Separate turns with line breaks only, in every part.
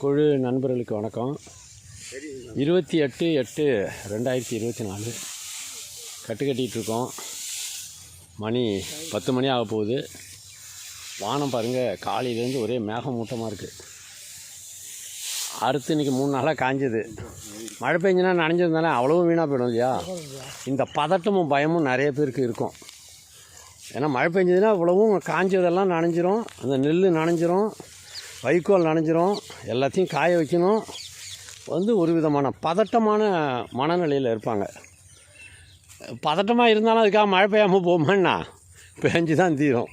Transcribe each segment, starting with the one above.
குழு நண்பர்களுக்கு வணக்கம். இருபத்தி எட்டு எட்டு ரெண்டாயிரத்தி இருபத்தி நாலு. கட்டு கட்டிகிட்டு இருக்கோம் மணி பத்து மணி ஆக போகுது. வானம் பாருங்கள் காலையிலேருந்து ஒரே மேகமூட்டமாக இருக்குது அறுத்து இன்றைக்கி மூணு நாளாக காஞ்சது. மழை பெஞ்சுனா நனைஞ்சிருந்தானே அவ்வளவும் வீணாக போயிடும் இல்லையா? இந்த பதட்டமும் பயமும் நிறைய பேருக்கு இருக்கும். ஏன்னா மழை பெஞ்சதுன்னா இவ்வளவும் காஞ்சதெல்லாம் நனைஞ்சிரும். அந்த நெல் நனைஞ்சிரும். வைக்கோல் நனைஞ்சிரும் எல்லாத்தையும் காய வைக்கணும். வந்து ஒரு விதமான பதட்டமான மனநிலையில் இருப்பாங்க. பதட்டமாக இருந்தாலும் அதுக்காக மழை பெய்யாமல் போகுமான்னா பெஞ்சு தான் தீரும்.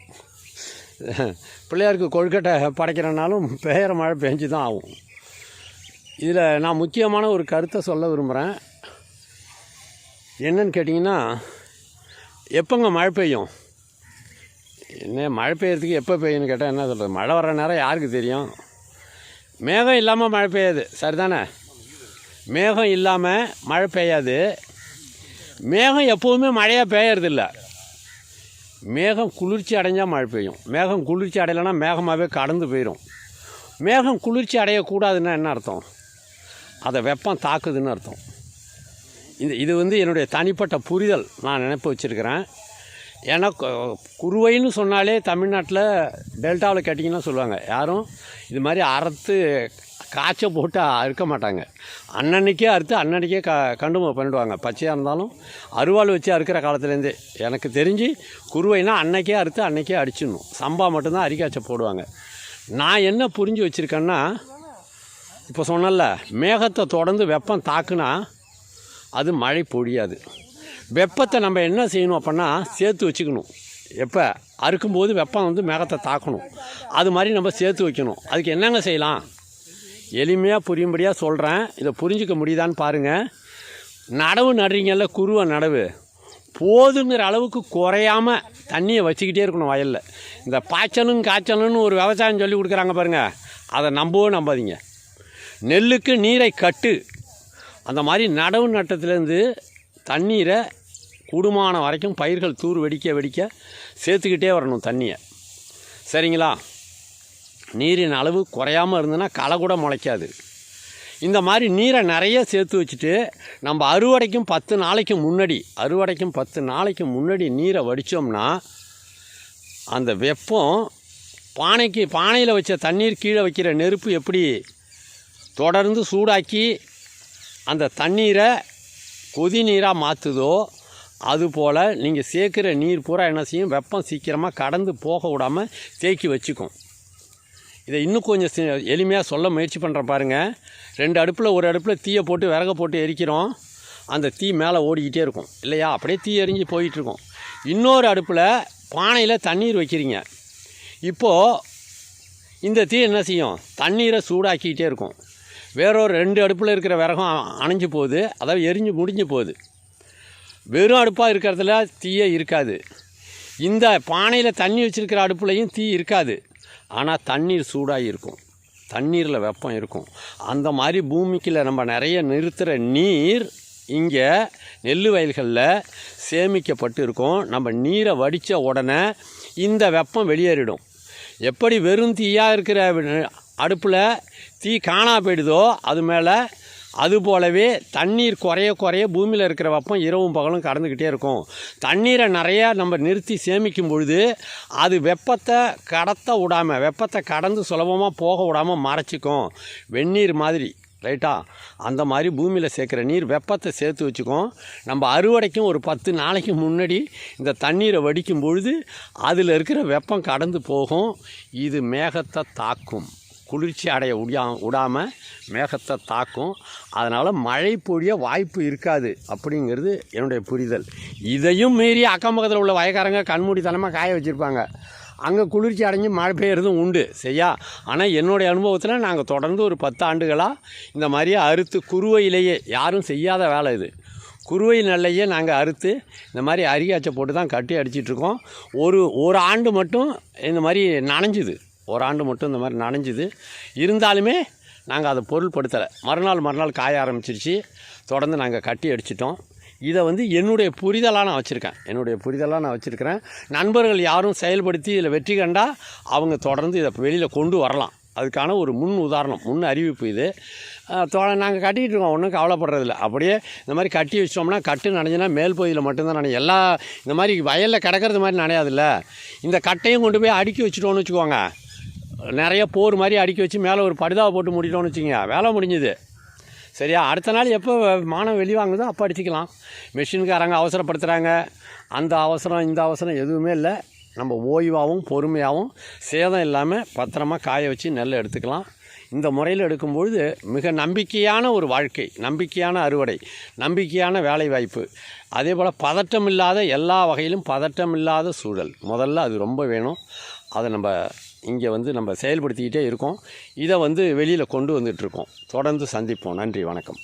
பிள்ளையாருக்கு கொழுக்கட்டை படைக்கிறனாலும் பெய்கிற மழை பெஞ்சு தான் ஆகும். இதில் நான் முக்கியமான ஒரு கருத்தை சொல்ல விரும்புகிறேன் என்னன்னு கேட்டிங்கன்னா எப்போங்க மழை பெய்யும்? என்ன மழை பெய்யறதுக்கு எப்போ பெய்யும்னு கேட்டால் என்ன சொல்கிறது மழை வர நேரம் யாருக்கு தெரியும்? மேகம் இல்லாமல் மழை பெய்யாது. சரிதானே? மேகம் இல்லாமல் மழை பெய்யாது. மேகம் எப்போவுமே மழையாக பெய்யறதில்ல. மேகம் குளிர்ச்சி அடைஞ்சால் மழை பெய்யும். மேகம் குளிர்ச்சி அடையலைன்னா மேகமாகவே கடந்து போயிடும் மேகம் குளிர்ச்சி அடையக்கூடாதுன்னா என்ன அர்த்தம்? அதை வெப்பம் தாக்குதுன்னு அர்த்தம். இந்த இது வந்து என்னுடைய தனிப்பட்ட புரிதல் நான் நினைப்பு வச்சுருக்கிறேன். ஏன்னா குறுவைன்னு குருவைன்னு சொன்னாலே தமிழ்நாட்டில் டெல்டாவில் கேட்டிங்கன்னா சொல்லுவாங்க. யாரும்? இது மாதிரி அறுத்து காய்ச்ச போட்டு அறுக்க மாட்டாங்க. அன்னன்னைக்கே அறுத்து அன்னன்னைக்கே க கண்டும பண்ணிடுவாங்க. பச்சையாக இருந்தாலும் அருவாள் வச்சு அறுக்கிற காலத்துலேருந்தே. எனக்கு தெரிஞ்சு குருவைனா அன்னைக்கே அறுத்து அன்னைக்கே அடிச்சிடணும். சம்பா மட்டும்தான் அரிக்காய்ச்ச போடுவாங்க. நான் என்ன புரிஞ்சு வச்சுருக்கேன்னா இப்போ சொன்னல மேகத்தை தொடர்ந்து வெப்பம் தாக்குனா அது மழை பொழியாது. வெப்பத்தை நம்ம என்ன செய்யணும் அப்படின்னா சேர்த்து வச்சுக்கணும். எப்போ? அறுக்கும்போது வெப்பம் வந்து மேகத்தை தாக்கணும். அது மாதிரி நம்ம சேர்த்து வைக்கணும். அதுக்கு என்னங்க செய்யலாம்? எளிமையாக புரியும்படியாக சொல்கிறேன் இதை புரிஞ்சுக்க முடியுதான்னு பாருங்கள் நடவு நடுறீங்கல்ல குருவை நடவு. போதுங்கிற அளவுக்கு குறையாம தண்ணியை வச்சுக்கிட்டே இருக்கணும் வயலில். இந்த பாய்ச்சலும் காய்ச்சலும்னு ஒரு விவசாயம் சொல்லி கொடுக்குறாங்க பாருங்கள் அதை நம்பவும் நம்பாதீங்க. நெல்லுக்கு நீரை கட்டு. அந்த மாதிரி நடவு நட்டத்துலேருந்து தண்ணீரை கூடுமான வரைக்கும் பயிர்கள் தூர் வெடிக்க வெடிக்க சேர்த்துக்கிட்டே வரணும் தண்ணியை. சரிங்களா? நீரின் அளவு குறையாமல் இருந்ததுன்னா களை கூட முளைக்காது. இந்த மாதிரி நீரை நிறைய சேர்த்து வச்சுட்டு நம்ம அறுவடைக்கும் பத்து நாளைக்கு முன்னாடி அறுவடைக்கும் பத்து நாளைக்கு முன்னாடி நீரை வடித்தோம்னா அந்த வெப்பம் பானைக்கு பானையில் வச்ச தண்ணீர் கீழே வைக்கிற நெருப்பு எப்படி தொடர்ந்து சூடாக்கி அந்த தண்ணீரை கொதி நீராக மாற்றுதோ அதுபோல் நீங்கள் சேர்க்குற நீர் பூரா என்ன செய்யும்? வெப்பம் சீக்கிரமாக கடந்து போக விடாமல் தேக்கி வச்சுக்கும். இதை இன்னும் கொஞ்சம் எளிமையாக சொல்ல முயற்சி பண்ணுறேன் பாருங்கள் ரெண்டு அடுப்பில் ஒரு அடுப்பில் தீயை போட்டு விறக போட்டு எரிக்கிறோம். அந்த தீ மேலே ஓடிக்கிட்டே இருக்கும். இல்லையா? அப்படியே தீ எரிஞ்சு போயிட்டுருக்கும் இன்னொரு அடுப்பில் பானையில் தண்ணீர் வைக்கிறீங்க. இப்போது இந்த தீ என்ன செய்யும்? தண்ணீரை சூடாக்கிக்கிட்டே இருக்கும். வேறொரு ரெண்டு அடுப்பில் இருக்கிற விறகும் அணைஞ்சு போகுது. அதாவது எரிஞ்சு முடிஞ்சு போகுது. வெறும் அடுப்பாக இருக்கிறதுல தீயே இருக்காது. இந்த பானையில் தண்ணி வச்சிருக்கிற அடுப்புலையும் தீ இருக்காது. ஆனால் தண்ணீர் சூடாக இருக்கும். தண்ணீரில் வெப்பம் இருக்கும். அந்த மாதிரி பூமிக்குள்ள நம்ம நிறைய நிறுத்துகிற நீர் இங்கே நெல் வயல்களில் சேமிக்கப்பட்டு இருக்கும். நம்ம நீரை வடித்த உடனே இந்த வெப்பம் வெளியேறிடும். எப்படி வெறும் தீயாக இருக்கிற அடுப்பில் தீ காணா போயிடுதோ அது மேலே அது போலவே தண்ணீர் குறைய குறைய பூமியில் இருக்கிற வெப்பம் இரவும் பகலும் கடந்துக்கிட்டே இருக்கும். தண்ணீரை நிறையா நம்ம நிறுத்தி சேமிக்கும் பொழுது அது வெப்பத்தை கடத்த விடாமல் வெப்பத்தை கடந்து சுலபமாக போக விடாமல் மறைச்சிக்கும். வெந்நீர் மாதிரி ரைட்டா? அந்த மாதிரி பூமியில் சேர்க்குற நீர் வெப்பத்தை சேர்த்து வச்சுக்கும். நம்ம அறுவடைக்கும் ஒரு பத்து நாளைக்கு முன்னாடி இந்த தண்ணீரை வடிக்கும் பொழுது அதில் இருக்கிற வெப்பம் கடந்து போகும். இது மேகத்தை தாக்கும். குளிர்ச்சி அடைய விடா விடாமல் மேகத்தை தாக்கும். அதனால் மழை பொழிய வாய்ப்பு இருக்காது அப்படிங்கிறது என்னுடைய புரிதல். இதையும் மீறி அக்கம் பக்கத்தில் உள்ள வயக்காரங்க கண்மூடித்தனமாக காய வச்சுருப்பாங்க. அங்கே குளிர்ச்சி அடைஞ்சு மழை பெய்யறதும் உண்டு சரியா? ஆனால் என்னுடைய அனுபவத்தில் நாங்கள் தொடர்ந்து ஒரு பத்து ஆண்டுகளாக இந்த மாதிரி அறுத்து குருவையிலேயே யாரும் செய்யாத வேலை இது. குருவை நெல்லையே நாங்கள் அறுத்து இந்த மாதிரி அரியாச்சை போட்டு தான் கட்டி அடிச்சிட்ருக்கோம் ஒரு ஒரு ஆண்டு மட்டும் இந்த மாதிரி நனைஞ்சுது. ஒரு ஆண்டு மட்டும் இந்த மாதிரி நனைஞ்சுது. இருந்தாலுமே நாங்கள் அதை பொருள்படுத்தலை. மறுநாள் மறுநாள் காய ஆரம்பிச்சிருச்சு. தொடர்ந்து நாங்கள் கட்டி அடிச்சிட்டோம். இதை வந்து என்னுடைய புரிதலாக நான் வச்சுருக்கேன். என்னுடைய புரிதலாக நான் வச்சுருக்கிறேன். நண்பர்கள் யாரும் செயல்படுத்தி இதில் வெற்றி கண்டால் அவங்க தொடர்ந்து இதை வெளியில் கொண்டு வரலாம். அதுக்கான ஒரு முன் உதாரணம் முன் அறிவிப்பு இது. தோழ நாங்கள் கட்டிகிட்டு இருக்கோம். ஒன்றும் கவலைப்படுறதில்ல. அப்படியே இந்த மாதிரி கட்டி வச்சிட்டோம்னா கட்டு நனைஞ்சுன்னா மேல் பகுதியில் மட்டும்தான் நனையும். எல்லா இந்த மாதிரி வயலில் கிடக்கிறது மாதிரி நனையாதுல்ல. இந்த கட்டையும் கொண்டு போய் அடுக்கி வச்சுட்டோன்னு வச்சுக்கோங்க. நிறைய போர் மாதிரி அடுக்கி வச்சு மேலே ஒரு படுதாவை போட்டு மூடிட்டோம்னு வச்சுக்கோங்க. வேலை முடிஞ்சுது. சரியா? அடுத்த நாள் எப்போ மானம் வெளிவாங்குதோ அப்போ அடிச்சுக்கலாம். மிஷின்காரங்க அவசரப்படுத்துகிறாங்க அந்த அவசரம் இந்த அவசரம் எதுவுமே இல்லை. நம்ம ஓய்வாகவும் பொறுமையாகவும் சேதம் இல்லாமல் பத்திரமா காய வச்சு நெல்லை எடுத்துக்கலாம். இந்த முறையில் எடுக்கும்பொழுது மிக நம்பிக்கையான ஒரு வாழ்க்கை நம்பிக்கையான அறுவடை நம்பிக்கையான வேலை வாய்ப்பு அதே போல் பதட்டம் இல்லாத எல்லா வகையிலும் பதட்டம் இல்லாத சூழல். முதல்ல அது ரொம்ப வேணும். அதை நம்ம இங்கே வந்து நம்ம செயல்படுத்திக்கிட்டே இருக்கோம். இதை வந்து வெளியில் கொண்டு வந்துட்டுருக்கோம் தொடர்ந்து சந்திப்போம். நன்றி வணக்கம்.